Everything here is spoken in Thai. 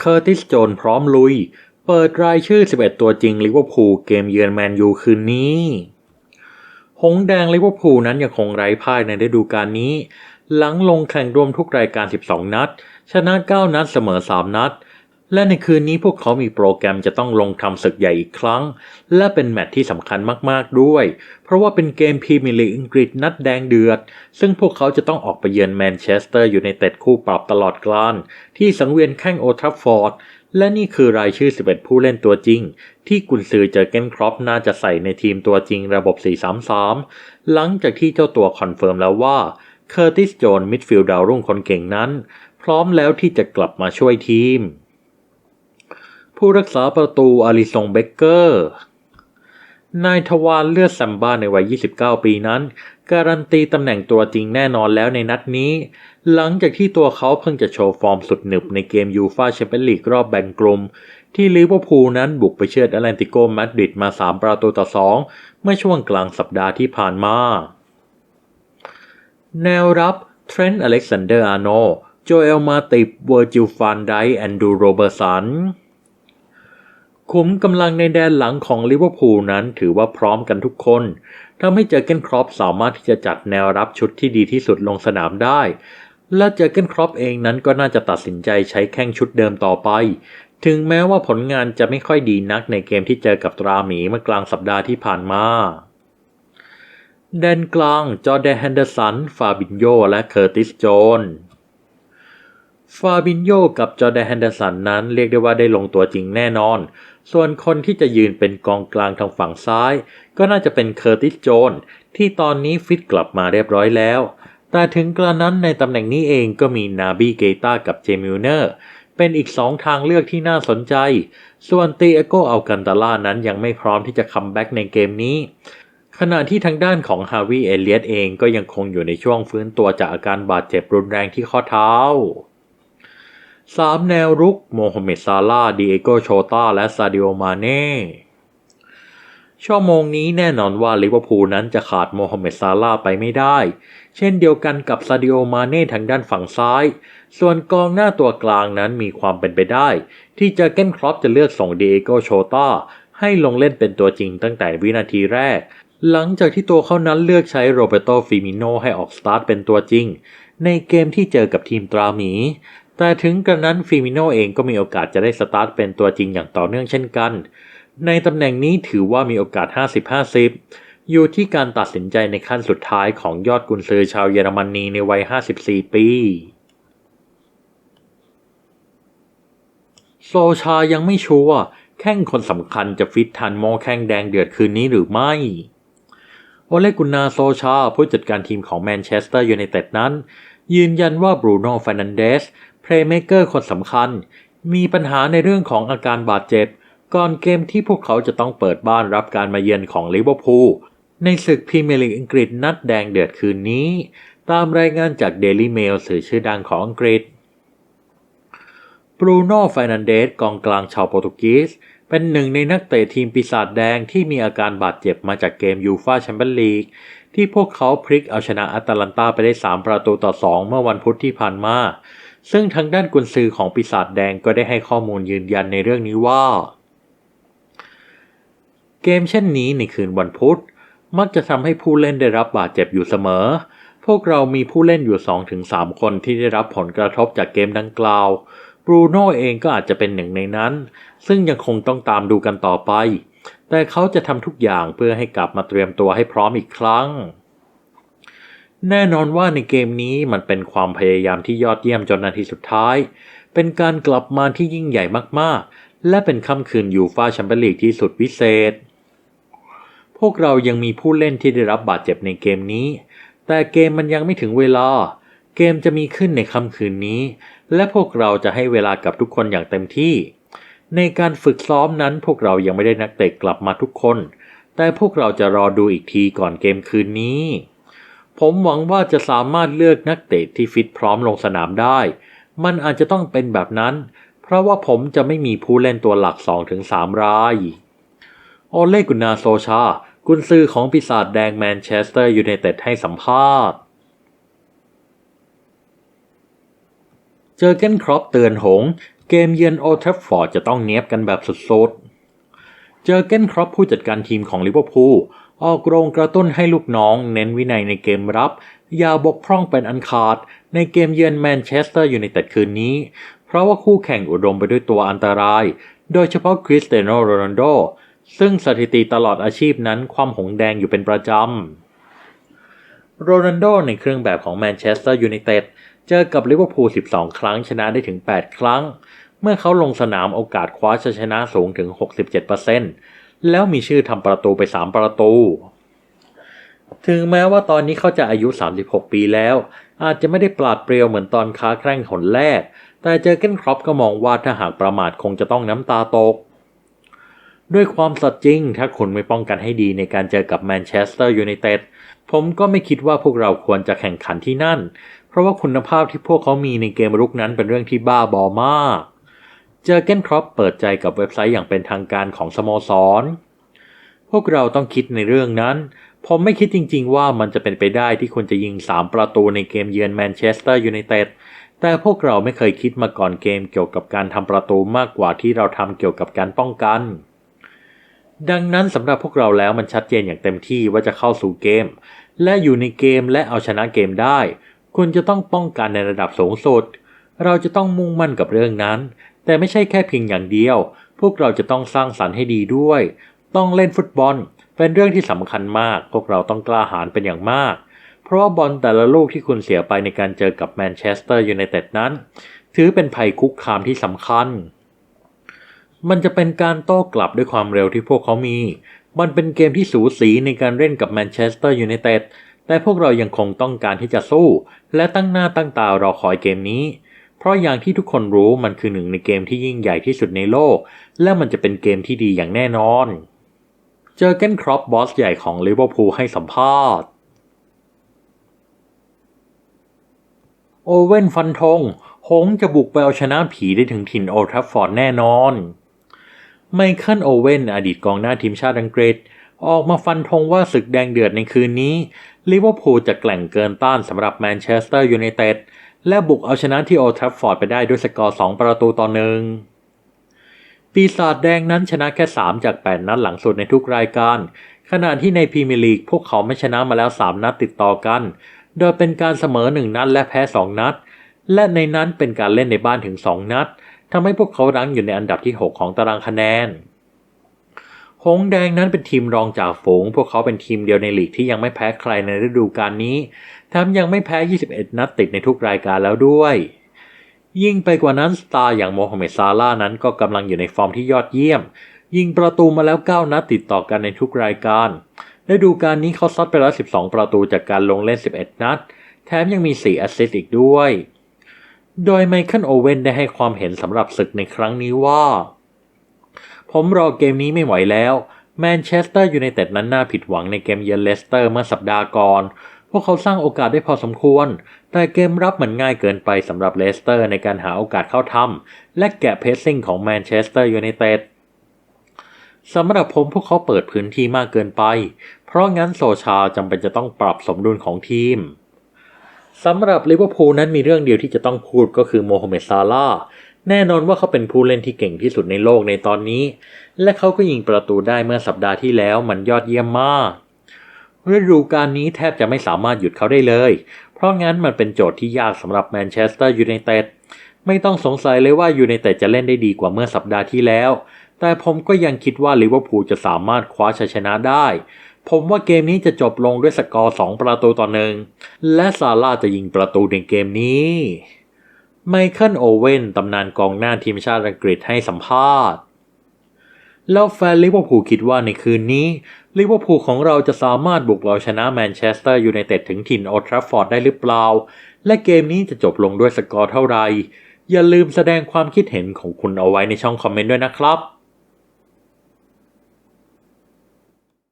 เคอร์ติสโจนพร้อมลุย เปิดรายชื่อ 11 ตัวจริงลิเวอร์พูลเกมเยือนแมนยูคืนนี้ หงแดงลิเวอร์พูลนั้นยังคงไร้พ่ายในฤดูกาลนี้ หลังลงแข่งรวมทุกรายการ 12 นัด ชนะ 9 นัดเสมอ 3 นัด และในคืนนี้พวกเขามีโปรแกรมจะต้องลงทำศึกใหญ่อีกครั้ง และเป็นแมตช์ที่สำคัญมากๆด้วย เพราะว่าเป็นเกมพรีเมียร์ลีกอังกฤษนัดแดงเดือด ซึ่งพวกเขาจะต้องออกไปเยือนแมนเชสเตอร์อยู่ในเต็ดคู่ปรับตลอดกลาลที่สังเวียนแข้งโอทัฟฟอร์ด และนี่คือรายชื่อ 11 ผู้เล่นตัวจริง ที่กุนซือเจอเกนครอปน่าจะใส่ในทีมตัวจริงระบบ 4-3-3 หลังจากที่เจ้าตัวคอนเฟิร์มแล้วว่าเคอร์ติสโจนมิดฟิลด์ดาวรุ่งคนเก่งนั้น พร้อมแล้วที่จะกลับมาช่วยทีม ผู้รักษาประตูอาริซงเบเกอร์ นายทวารเลือดซัมบ้าในวัย 29 ปีนั้น การันตีตำแหน่งตัวจริงแน่นอนแล้วในนัดนี้ หลังจากที่ตัวเขาเพิ่งจะโชว์ฟอร์มสุดหนึบในเกมยูฟาแชมเปี้ยนลีกรอบแบ่งกลุ่มที่ลิเวอร์พูลนั้นบุกไปเชือดแอตแลนติโกมาดริดมา 3 ประตูต่อ 2 เมื่อช่วงกลางสัปดาห์ที่ผ่านมา แนวรับเทรนต์อเล็กซานเดอร์อาร์โน โจเอลมาติบเวอร์จิลฟานไดแอนดูโรเบอร์สัน ขุมกำลังในแดนหลังของลิเวอร์พูลนั้นถือว่าพร้อมกันทุกคนทำให้เจอเกนครอปสามารถที่จะจัดแนวรับชุดที่ดีที่สุดลงสนามได้ และเจอเกนครอปเองนั้นก็น่าจะตัดสินใจใช้แข้งชุดเดิมต่อไป ถึงแม้ว่าผลงานจะไม่ค่อยดีนักในเกมที่เจอกับตราหมีเมื่อกลางสัปดาห์ที่ผ่านมาแดนกลางจอแดนแฮนเดอร์สัน ฟาบินโย และเคอร์ติสโจน ฟาบินโยกับจอแดนแฮนเดอร์สันนั้นเรียกได้ว่าได้ลงตัวจริงแน่นอน ส่วนคนที่จะยืนเป็นกองกลางทางฝั่งซ้าย ก็น่าจะเป็นเคอร์ติสโจนที่ตอนนี้ฟิตกลับมาเรียบร้อยแล้ว แต่ถึงกระนั้นในตำแหน่งนี้เองก็มีนาบีเกตากับเจมิลเนอร์ เป็นอีกสองทางเลือกที่น่าสนใจ ส่วนตีเอโกเอัลกันตาล่านั้นยังไม่พร้อมที่จะคัมแบ็กในเกมนี้ขณะที่ทางด้านของฮาวิเอเลียตเองก็ยังคงอยู่ในช่วงฟื้นตัวจากอาการบาดเจ็บรุนแรงที่ข้อเท้า สามแนวรุก โมฮัมเหม็ดซาลาดิเอโกโชตาและซาดิโอมาเน่ชั่วโมงนี้แน่นอนว่าลิเวอร์พูลนั้นจะขาดโมฮัมเหม็ดซาลาไปไม่ได้ เช่นเดียวกันกับซาดิโอมาเน่ทางด้านฝั่งซ้าย ส่วนกองหน้าตัวกลางนั้นมีความเป็นไปได้ ที่เจอเกนครอปจะเลือกส่งดิเอโกโชตาให้ลงเล่นเป็นตัวจริงตั้งแต่วินาทีแรก หลังจากที่ตัวเขานั้นเลือกใช้โรเบโตฟิมิโนให้ออกสตาร์ทเป็นตัวจริง ในเกมที่เจอกับทีมตราหมี แต่ถึงกระนั้นฟิมิโนเองก็มีโอกาสจะได้สตาร์ทเป็นตัวจริงอย่างต่อเนื่องเช่นกัน ในตำแหน่งนี้ถือว่ามีโอกาส 50-50 อยู่ที่การตัดสินใจในขั้นสุดท้ายของยอดกุนซือชาวเยอรมนีในวัย 54 ปีโซชายังไม่ชัวร์แข้งคนสำคัญจะฟิตทันโมอแข้งแดงเดือดคืนนี้หรือไม่ โอเลกุนนาโซชาผู้จัดการทีมของแมนเชสเตอร์ยูไนเต็ดนั้น ยืนยันว่าบรูโน่ฟานันเดส ลย์เมเกอร์คนสำคัญ มีปัญหาในเรื่องของอาการบาดเจ็บ ก่อนเกมที่พวกเขาจะต้องเปิดบ้านรับการมาเยือนของลิเวอร์พูลในศึกพรีเมียร์ลีกอังกฤษนัดแดงเดือดคืนนี้ ตามรายงานจากเดลี่เมลสื่อชื่อดังของอังกฤษบรูโน่ฟานันเดสกองกลางชาวโปรตุเกสเป็นหนึ่งในนักเตะทีมปีศาจแดงที่มีอาการบาดเจ็บมาจากเกมยูฟาแชมเปี้ยนลีกที่พวกเขาพลิกเอาชนะอัตแลนตาไปได้ 3 ประตูต่อ 2 เมื่อวันพุธที่ผ่านมา ซึ่งทางด้านกุนซือของปีศาจแดงก็ได้ให้ข้อมูลยืนยันในเรื่องนี้ว่า เกมเช่นนี้ในคืนวันพุธ มักจะทำให้ผู้เล่นได้รับบาดเจ็บอยู่เสมอ พวกเรามีผู้เล่นอยู่ 2-3 คนที่ได้รับผลกระทบจากเกมดังกล่าวบรูโน่เองก็อาจจะเป็นหนึ่งในนั้น ซึ่งยังคงต้องตามดูกันต่อไป แต่เขาจะทำทุกอย่างเพื่อให้กลับมาเตรียมตัวให้พร้อมอีกครั้ง แน่นอนว่าในเกมนี้มันเป็นความพยายามที่ยอดเยี่ยมจนนาทีสุดท้าย เป็นการกลับมาที่ยิ่งใหญ่มากๆ และเป็นค่ำคืนยูฟาแชมเปี้ยนลีกที่สุดพิเศษ พวกเรายังมีผู้เล่นที่ได้รับบาดเจ็บในเกมนี้ แต่เกมมันยังไม่ถึงเวลา เกมจะมีขึ้นในค่ำคืนนี้ และพวกเราจะให้เวลากับทุกคนอย่างเต็มที่ ในการฝึกซ้อมนั้นพวกเรายังไม่ได้นักเตะกลับมาทุกคน แต่พวกเราจะรอดูอีกทีก่อนเกมคืนนี้ ผมหวังว่าจะสามารถเลือกนักเตะที่ฟิตพร้อมลงสนามได้ มันอาจจะต้องเป็นแบบนั้น เพราะว่าผมจะไม่มีผู้เล่นตัวหลัก 2-3 ราย โอเลกุนาโซชา กุนซือของปีศาจแดงแมนเชสเตอร์ยูไนเต็ดให้สัมภาษณ์ เจอเกนครอปเตือนหง เกมเยือนโอเทฟฟอร์ดจะต้องเนียบกันแบบสุดๆ เจอเกนครอปผู้จัดการทีมของลิเวอร์พูลออกโรงกระตุ้นให้ลูกน้องเน้นวินัยในเกมรับ อย่าบกพร่องเป็นอันขาด ในเกมเยือนแมนเชสเตอร์ยูไนเต็ดคืนนี้ เพราะว่าคู่แข่งอุดมไปด้วยตัวอันตราย โดยเฉพาะคริสเตียโนโรนัลโดซึ่งสถิติตลอดอาชีพนั้นความหงแดงอยู่เป็นประจำ โรนัลโดในเครื่องแบบของแมนเชสเตอร์ยูไนเต็ดเจอกับลิเวอร์พูล 12 ครั้งชนะได้ถึง 8 ครั้ง เมื่อเขาลงสนามโอกาสคว้าชัยชนะสูงถึง 67%แล้วมีชื่อทำประตูไป 3 ประตู ถึงแม้ว่าตอนนี้เขาจะอายุ 36 ปีแล้ว อาจจะไม่ได้ปราดเปรียวเหมือนตอนค้าแคร่งหนแรก แต่เจอเกนครอปก็มองว่าถ้าหากประมาทคงจะต้องน้ำตาตก ด้วยความสัตย์จริง ถ้าคุณไม่ป้องกันให้ดีในการเจอกับแมนเชสเตอร์ยูไนเต็ดผมก็ไม่คิดว่าพวกเราควรจะแข่งขันที่นั่น เพราะว่าคุณภาพที่พวกเขามีในเกมรุกนั้นเป็นเรื่องที่บ้าบอมาก เจอเกนครอปเปิดใจกับเว็บไซต์อย่างเป็นทางการของสโมสร พวกเราต้องคิดในเรื่องนั้น ผมไม่คิดจริงๆว่ามันจะเป็นไปได้ที่คุณจะยิง 3 ประตูในเกมเยือนแมนเชสเตอร์ยูไนเต็ด แต่พวกเราไม่เคยคิดมาก่อนเกมเกี่ยวกับการทำประตูมากกว่าที่เราทำเกี่ยวกับการป้องกัน ดังนั้นสำหรับพวกเราแล้วมันชัดเจนอย่างเต็มที่ว่าจะเข้าสู่เกม และอยู่ในเกมและเอาชนะเกมได้ คุณจะต้องป้องกันในระดับสูงสุดเราจะต้องมุ่งมั่นกับเรื่องนั้น แต่ไม่ใช่แค่เพียงอย่างเดียว พวกเราจะต้องสร้างสรรค์ให้ดีด้วย ต้องเล่นฟุตบอล เป็นเรื่องที่สำคัญมาก พวกเราต้องกล้าหาญเป็นอย่างมาก เพราะว่าบอลแต่ละลูกที่คุณเสียไปในการเจอกับแมนเชสเตอร์ยูไนเต็ดนั้น ถือเป็นภัยคุกคามที่สำคัญ มันจะเป็นการโต้กลับด้วยความเร็วที่พวกเขามี มันเป็นเกมที่สูสีในการเล่นกับแมนเชสเตอร์ยูไนเต็ดแต่พวกเรายังคงต้องการที่จะสู้ และตั้งหน้าตั้งตารอคอยเกมนี้ เพราะอย่างที่ทุกคนรู้มันคือหนึ่งในเกมที่ยิ่งใหญ่ที่สุดในโลก และมันจะเป็นเกมที่ดีอย่างแน่นอน เจอเกนครอปบอสใหญ่ของลิเวอร์พูลให้สัมภาษณ์ โอเว่นฟันธงหงจะบุกไปเอาชนะผีได้ถึงถิ่นโอทราฟฟอร์ดแน่นอน ไมเคิลโอเว่นอดีตกองหน้าทีมชาติอังกฤษ ออกมาฟันธงว่าศึกแดงเดือดในคืนนี้ลิเวอร์พูลจะแกล่งเกินต้านสำหรับแมนเชสเตอร์ยูไนเต็ด และบุกเอาชนะที่โอทราฟฟอร์ดไปได้ด้วยสกอร์ 2 ประตูต่อหนึ่งปีศาจแดงนั้นชนะแค่ 3 จาก 8 นัดหลังสุดในทุกรายการ ขณะที่ในพรีเมียร์ลีกพวกเขาไม่ชนะมาแล้ว 3 นัดติดต่อกัน โดยเป็นการเสมอ 1 นัดและแพ้ 2 นัด และในนั้นเป็นการเล่นในบ้านถึง 2 นัดทำให้พวกเขารั้งอยู่ในอันดับที่ 6 ของตารางคะแนน หงแดงนั้นเป็นทีมรองจากฝูง พวกเขาเป็นทีมเดียวในลีกที่ยังไม่แพ้ใครในฤดูกาลนี้แถมยังไม่แพ้ 21 นัดติดในทุกรายการแล้วด้วย ยิ่งไปกว่านั้นสตาร์อย่างโมฮัมเหม็ดซาลานั้นก็กำลังอยู่ในฟอร์มที่ยอดเยี่ยม ยิงประตูมาแล้ว 9 นัดติดต่อกันในทุกรายการฤดูกาลนี้เขาซัดไปแล้ว 12 ประตูจากการลงเล่น 11 นัด แถมยังมี 4 แอสซิสต์อีกด้วย โดยไมเคิลโอเว่นได้ให้ความเห็นสำหรับศึกในครั้งนี้ว่า ผมรอเกมนี้ไม่ไหวแล้วแมนเชสเตอร์ยูไนเต็ดนั้นน่าผิดหวังในเกมเยือนเลสเตอร์เมื่อสัปดาห์ก่อน พวกเขาสร้างโอกาสได้พอสมควร แต่เกมรับมันง่ายเกินไปสำหรับเลสเตอร์ในการหาโอกาสเข้าทำและแกะเพสซิ่งของแมนเชสเตอร์ยูไนเต็ดสำหรับผมพวกเขาเปิดพื้นที่มากเกินไป เพราะงั้นโซชาจำเป็นจะต้องปรับสมดุลของทีมสำหรับลิเวอร์พูลนั้นมีเรื่องเดียวที่จะต้องพูดก็คือโมฮัมเหม็ดซาลาห์ แน่นอนว่าเขาเป็นผู้เล่นที่เก่งที่สุดในโลกในตอนนี้ และเขาก็ยิงประตูได้เมื่อสัปดาห์ที่แล้วมันยอดเยี่ยมมากฤดูกาลนี้แทบจะไม่สามารถหยุดเขาได้เลย เพราะงั้นมันเป็นโจทย์ที่ยากสำหรับแมนเชสเตอร์ยูไนเต็ดไม่ต้องสงสัยเลยว่ายูไนเต็ดจะเล่นได้ดีกว่าเมื่อสัปดาห์ที่แล้ว แต่ผมก็ยังคิดว่าลิเวอร์พูลจะสามารถคว้าชัยชนะได้ ผมว่าเกมนี้จะจบลงด้วยสกอร์ 2 ประตูต่อหนึ่งและซาร่าจะยิงประตูในเกมนี้ ไมเคิลโอเว่นตำนานกองหน้าทีมชาติอังกฤษให้สัมภาษณ์ แล้วแฟนลิเวอร์พูลคิดว่าในคืนนี้ลิเวอร์พูลของเราจะสามารถบุกเอาชนะแมนเชสเตอร์ยูไนเต็ดถึงถิ่นโอลทราฟฟอร์ดได้หรือเปล่า และเกมนี้จะจบลงด้วยสกอร์เท่าไหร่อย่าลืมแสดงความคิดเห็นของคุณเอาไว้ในช่องคอมเมนต์ด้วยนะครับ